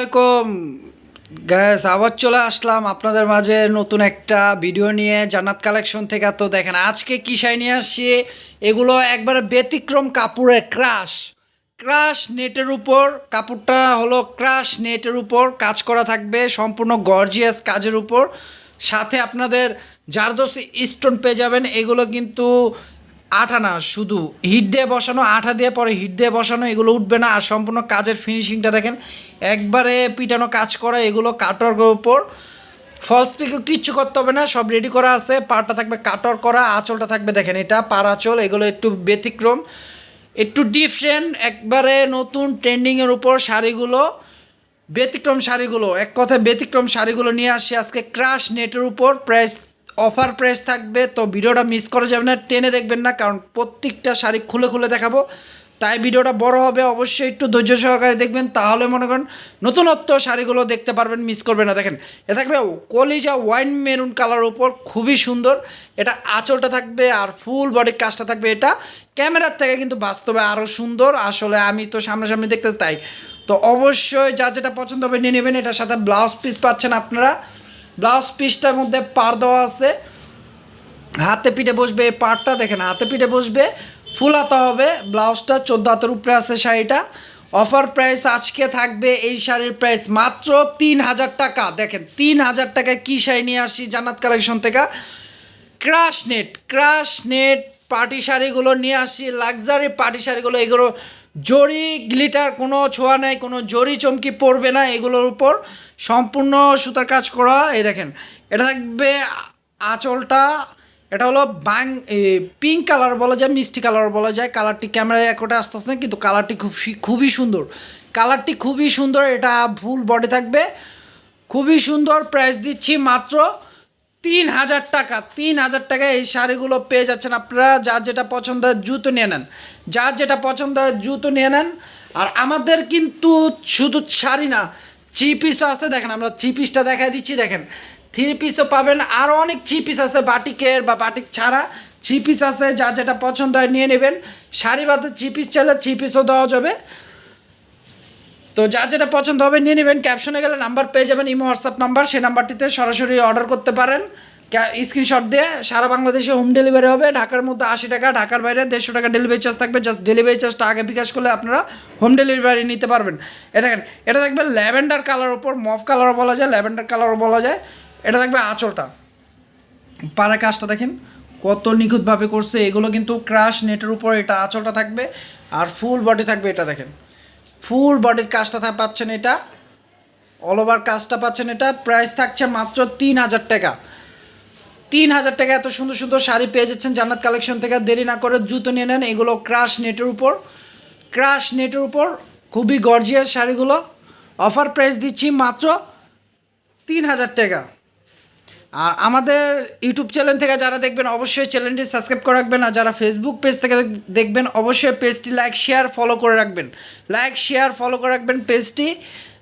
আলাইকুম গ্যাস আবার চলে আসলাম আপনাদের মাঝে নতুন একটা ভিডিও নিয়ে, জান্নাত কালেকশন থেকে। তো দেখেন, আজকে কি নিয়ে আসছি? এগুলো একবারে ব্যতিক্রম কাপড়ের ক্রাশ ক্রাশ নেটের উপর, কাপড়টা হলো ক্রাশ নেটের উপর, কাজ করা থাকবে, সম্পূর্ণ গর্জিয়াস কাজের উপর। সাথে আপনাদের জারদোসি স্টোন পেয়ে যাবেন, এগুলো কিন্তু আঠা না, শুধু হিট দিয়ে বসানো আঠা দিয়ে পরে হিট দিয়ে বসানো, এগুলো উঠবে না। আর সম্পূর্ণ কাজের ফিনিশিংটা দেখেন, একবারে পিটানো কাজ করা, এগুলো কাটর উপর। ফলস পিকে কিচ্ছু করতে হবে না, সব রেডি করা আছে পাড়টা থাকবে কাটর করা, আঁচলটা থাকবে দেখেন এটা, পার আঁচল, এগুলো একটু ব্যতিক্রম। একটু ডিফারেন্ট একবারে নতুন ট্রেন্ডিংয়ের উপর শাড়িগুলো, ব্যতিক্রম শাড়িগুলো, এক কথায় ব্যতিক্রম শাড়িগুলো নিয়ে আসি আজকে। ক্রাশ নেটের উপর প্রাইস অফার প্রাইস থাকবে, তো ভিডিওটা মিস করা যাবে না, টেনে দেখবেন না, কারণ প্রত্যেকটা শাড়ি খুলে খুলে দেখাবো। তাই ভিডিওটা বড় হবে, অবশ্যই একটু ধৈর্য সহকারে দেখবেন, তাহলে মনে করেন নতুনত্ব শাড়িগুলো দেখতে পারবেন মিস করবেন না। দেখেন এটা থাকবে কলিজা ওয়াইন মেরুন কালার উপর, খুবই সুন্দর। এটা আঁচলটা থাকবে আর ফুল বডির কাজটা থাকবে এটা। ক্যামেরার থেকে কিন্তু বাস্তবে আরও সুন্দর, আসলে আমি তো সামনাসামনি দেখতে তাই তো অবশ্যই যা যেটা পছন্দ হবে, নিয়ে নেবেন। এটার সাথে ব্লাউজ পিস পাচ্ছেন আপনারা। ব্লাউজ পিসটার মধ্যে পার দেওয়া আছে। হাতে পিঠে বসবে এই পাটটা দেখেন, হাতে পিঠে বসবে, ফুল হাতা হবে, ব্লাউজটা চোদ্দ হাতের উপরে আছে শাড়িটা। অফার প্রাইস আজকে থাকবে এই শাড়ির প্রাইস মাত্র তিন হাজার টাকা। দেখেন, তিন হাজার টাকায় কী শাড়ি নিয়ে আসি জান্নাত কালেকশন থেকে? Crush net crush net party শাড়িগুলো নিয়ে আসি, লাক্সারি পার্টি শাড়িগুলো, এগুলো জরি গ্লিটার, কোনো ছোঁয়া নেই, কোনো জরি চমকি পড়বে না, এগুলোর উপর সম্পূর্ণ সুতার কাজ করা। এই দেখেন, এটা থাকবে আঁচলটা, এটা হলো বাং পিঙ্ক কালার বলা যায়, মিষ্টি কালার বলা যায়। কালারটি ক্যামেরায় একটা আসতে আসতে, কিন্তু কালারটি খুব খুবই সুন্দর। কালারটি খুবই সুন্দর, এটা ফুল বডি থাকবে। খুবই সুন্দর প্রাইস দিচ্ছি মাত্র তিন হাজার টাকা। তিন হাজার টাকায় এই শাড়িগুলো পেয়ে যাচ্ছেন আপনারা, যার যেটা পছন্দ জুতো নিয়ে নেন। যার যেটা পছন্দ হয় জুতো নিয়ে নেন। আর আমাদের কিন্তু শুধু শাড়ি না থ্রি পিসও আছে, দেখেন আমরা থ্রি পিসটা দেখাই দিচ্ছি, দেখেন। থ্রি পিসও পাবেন আরও অনেক থ্রি পিস আছে, বাটিকের বা বাটিক ছাড়া। থ্রি পিস আছে, যার যেটা পছন্দ হয় নিয়ে নেবেন। শাড়ি বাদে থ্রি পিস চাইলে থ্রি পিসও দেওয়া যাবে। তো যা যেটা পছন্দ হবে নিয়ে নেবেন। ক্যাপশনে গেলে নাম্বার পেয়ে যাবেন, ইমো হোয়াটসঅ্যাপ নাম্বার সেই নাম্বারটিতে সরাসরি অর্ডার করতে পারেন। স্ক্রিনশট দিয়ে সারা বাংলাদেশে হোম ডেলিভারি হবে, ঢাকার মধ্যে আশি টাকা, ঢাকার বাইরে দেড়শো টাকা ডেলিভারি চার্জ থাকবে জাস্ট ডেলিভারি চার্জটা আগে বিকাশ করলে আপনারা হোম ডেলিভারি নিতে পারবেন। এ দেখেন, এটা থাকবে ল্যাভেন্ডার কালার ওপর মফ কালারও বলা যায়, ল্যাভেন্ডার কালারও বলা যায়, এটা থাকবে আঁচলটা। পাড়া কাজটা দেখেন, কত নিখুঁতভাবে করছে, এগুলো কিন্তু ক্রাশ নেটের উপর এটা আঁচলটা থাকবে, আর ফুল বডি থাকবে এটা দেখেন। ফুল বডির কাজটা পাচ্ছেন এটা অল ওভার কাজটা পাচ্ছেন এটা প্রাইস থাকছে মাত্র তিন হাজার টাকা। তিন হাজার টাকা এত সুন্দর সুন্দর শাড়ি পেয়ে যাচ্ছেন জান্নাত কালেকশন থেকে। দেরি না করে জুতো নিয়ে নেন, এগুলো ক্রাশ নেটের উপর। ক্রাশ নেটের উপর খুবই গর্জিয়াস শাড়িগুলো। অফার প্রাইস দিচ্ছি মাত্র তিন হাজার টাকা। আর আমাদের ইউটিউব চ্যানেল থেকে যারা দেখবেন, অবশ্যই চ্যানেলটি সাবস্ক্রাইব করে রাখবেন। আর যারা ফেসবুক পেজ থেকে দেখবেন, অবশ্যই পেজটি লাইক শেয়ার ফলো করে রাখবেন। লাইক শেয়ার ফলো করে রাখবেন পেজটি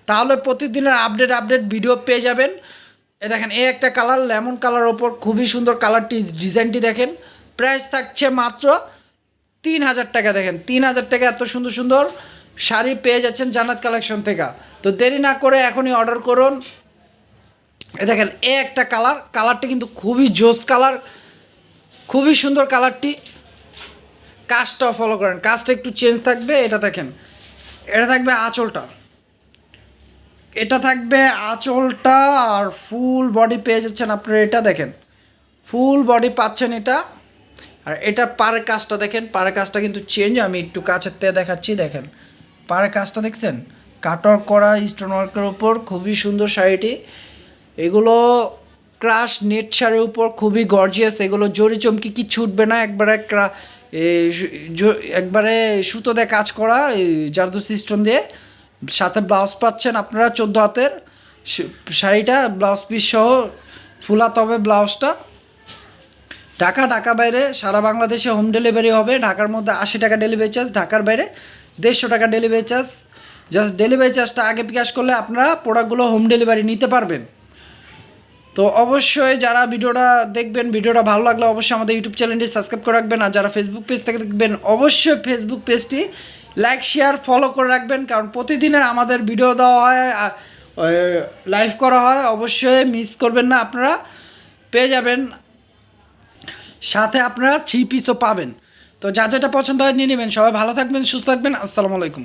তাহলে প্রতিদিনের আপডেট আপডেট ভিডিও পেয়ে যাবেন। এ দেখেন, এই একটা কালার লেমন কালার ওপর খুবই সুন্দর কালারটি ডিজাইনটি দেখেন। প্রাইস থাকছে মাত্র তিন হাজার টাকা, দেখেন। তিন হাজার টাকা এত সুন্দর সুন্দর শাড়ি পেয়ে যাচ্ছেন জান্নাত কালেকশন থেকে। তো দেরি না করে এখনই অর্ডার করুন। এ দেখেন, এ একটা কালার কালারটি কিন্তু খুবই জোস কালার খুবই সুন্দর কালারটি কাজটাও ফলো করেন। কাজটা একটু চেঞ্জ থাকবে, এটা দেখেন। এটা থাকবে আঁচলটা। এটা থাকবে আঁচলটা আর ফুল বডি পেয়ে যাচ্ছেন আপনারা, এটা দেখেন। ফুল বডি পাচ্ছেন এটা। আর এটা পাড়ের কাজটা দেখেন পাড়ের কাজটা কিন্তু চেঞ্জ আমি একটু কাছের থেকে দেখাচ্ছি, দেখেন। পাড়ের কাজটা দেখছেন? কাটর করা স্টোন ওয়ার্কের উপর, খুবই সুন্দর শাড়িটি। এগুলো ক্রাশ নেট শাড়ির উপর, খুবই গর্জিয়াস এগুলো জরি চমকি কি ছুটবে না। একবারে ক্রা- একবারে সুতো দিয়ে কাজ করা জারদু সিস্টেম দিয়ে। সাথে ব্লাউজ পাচ্ছেন আপনারা চোদ্দ হাতের। শাড়িটা, ব্লাউজ পিস সহ ফুলাতে হবে ব্লাউজটা। ঢাকা ঢাকা বাইরে, সারা বাংলাদেশে হোম ডেলিভারি হবে। ঢাকার মধ্যে আশি টাকা ডেলিভারি চার্জ ঢাকার বাইরে দেড়শো টাকা ডেলিভারি চার্জ জাস্ট ডেলিভারি চার্জটা আগে বিকাশ করলে আপনারা প্রোডাক্টগুলো হোম ডেলিভারি নিতে পারবেন। তো অবশ্যই যারা ভিডিওটা দেখবেন, ভিডিওটা ভালো লাগলে অবশ্যই আমাদের ইউটিউব চ্যানেলটি সাবস্ক্রাইব করে রাখবেন। আর যারা ফেসবুক পেজ থেকে দেখবেন, অবশ্যই ফেসবুক পেজটি লাইক শেয়ার ফলো করে রাখবেন, কারণ প্রতিদিনের আমাদের ভিডিও দেওয়া হয় লাইভ করা হয়, অবশ্যই মিস করবেন না, আপনারা পেয়ে যাবেন। সাথে আপনারা থ্রি পিসও পাবেন। তো যা যেটা পছন্দ হয়, নিয়ে নেবেন। সবাই ভালো থাকবেন, সুস্থ থাকবেন, আসসালামু আলাইকুম।